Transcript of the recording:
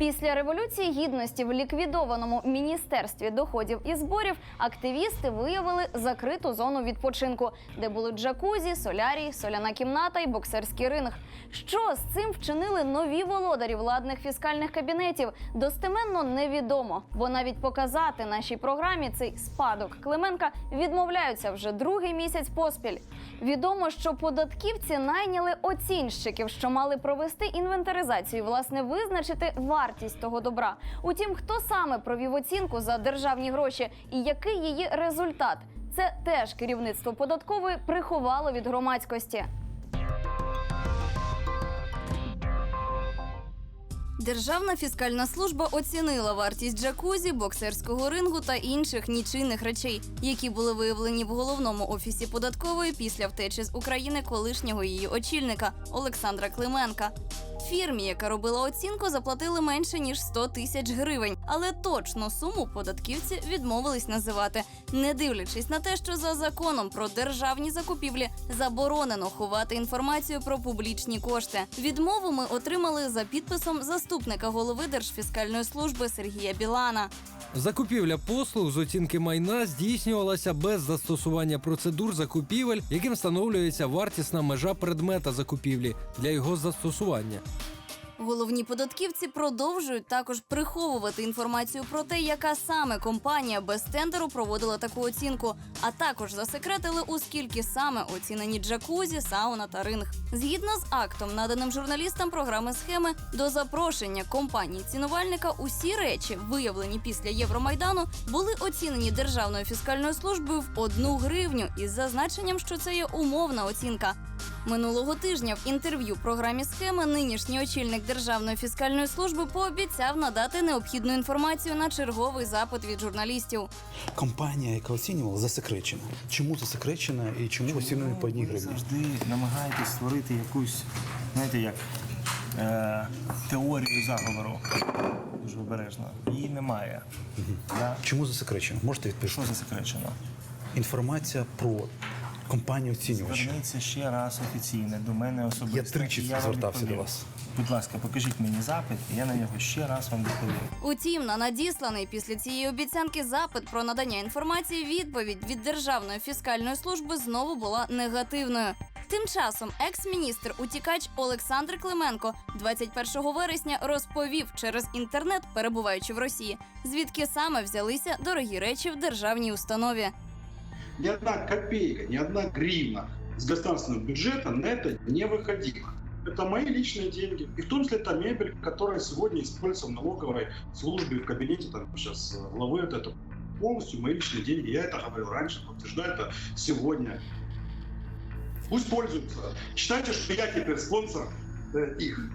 Після революції гідності в ліквідованому міністерстві доходів і зборів активісти виявили закриту зону відпочинку, де були джакузі, солярій, соляна кімната і боксерський ринг. Що з цим вчинили нові володарі владних фіскальних кабінетів? Достеменно невідомо, бо навіть показати нашій програмі цей спадок Клименка відмовляються вже другий місяць поспіль. Відомо, що податківці найняли оцінщиків, що мали провести інвентаризацію, власне, визначити вартість того добра. Утім, хто саме провів оцінку за державні гроші і який її результат? Це теж керівництво податкової приховало від громадськості. Державна фіскальна служба оцінила вартість джакузі, боксерського рингу та інших нічийних речей, які були виявлені в головному офісі податкової після втечі з України колишнього її очільника Олександра Клименка. Фірмі, яка робила оцінку, заплатили менше ніж 100 тисяч гривень, але точну суму податківці відмовились називати, не дивлячись на те, що за законом про державні закупівлі заборонено ховати інформацію про публічні кошти. Відмову ми отримали за підписом заступника голови Держфіскальної служби Сергія Білана. Закупівля послуг з оцінки майна здійснювалася без застосування процедур закупівель, яким встановлюється вартісна межа предмета закупівлі для його застосування. Головні податківці продовжують також приховувати інформацію про те, яка саме компанія без тендеру проводила таку оцінку, а також засекретили, у саме оцінені джакузі, сауна та ринг. Згідно з актом, наданим журналістам програми схеми, до запрошення компанії цінувальника усі речі, виявлені після Євромайдану, були оцінені Державною фіскальною службою в одну гривню із зазначенням, що це є умовна оцінка. Минулого тижня в інтерв'ю програмі схеми нинішній очільник Державної фіскальної служби пообіцяв надати необхідну інформацію на черговий запит від журналістів. Компанія, яка оцінювала, засекречена. Чому засекречена і чому оцінює по одній гривні? завжди намагаєтесь створити якусь, знаєте, як е, теорію заговору. Дуже обережно. Її немає. Да? Чому засекречена? Можете відповісти? Що засекречено? Інформація про компанію оцінювача. Зверніться ще раз офіційно до мене особисто. Я тричі вам звертався відповім. до вас. Будь ласка, покажіть мені запит, і я на нього ще раз вам відповім. Утім, на надісланий після цієї обіцянки запит про надання інформації відповідь від Державної фіскальної служби знову була негативною. Тим часом екс-міністр утікач Олександр Клименко 21 вересня розповів через інтернет, перебуваючи в Росії, звідки саме взялися дорогі речі в державній установі. Ни одна копейка, ни одна гривна с государственного бюджета на это не выходила. Это мои личные деньги. И в том числе та мебель, которая сегодня используется в налоговой службе, в кабинете там сейчас э, главы. Вот Это полностью мои личные деньги. Я это говорил раньше, подтверждаю это сегодня. Пусть пользуются. Считайте, что я теперь спонсор э, их.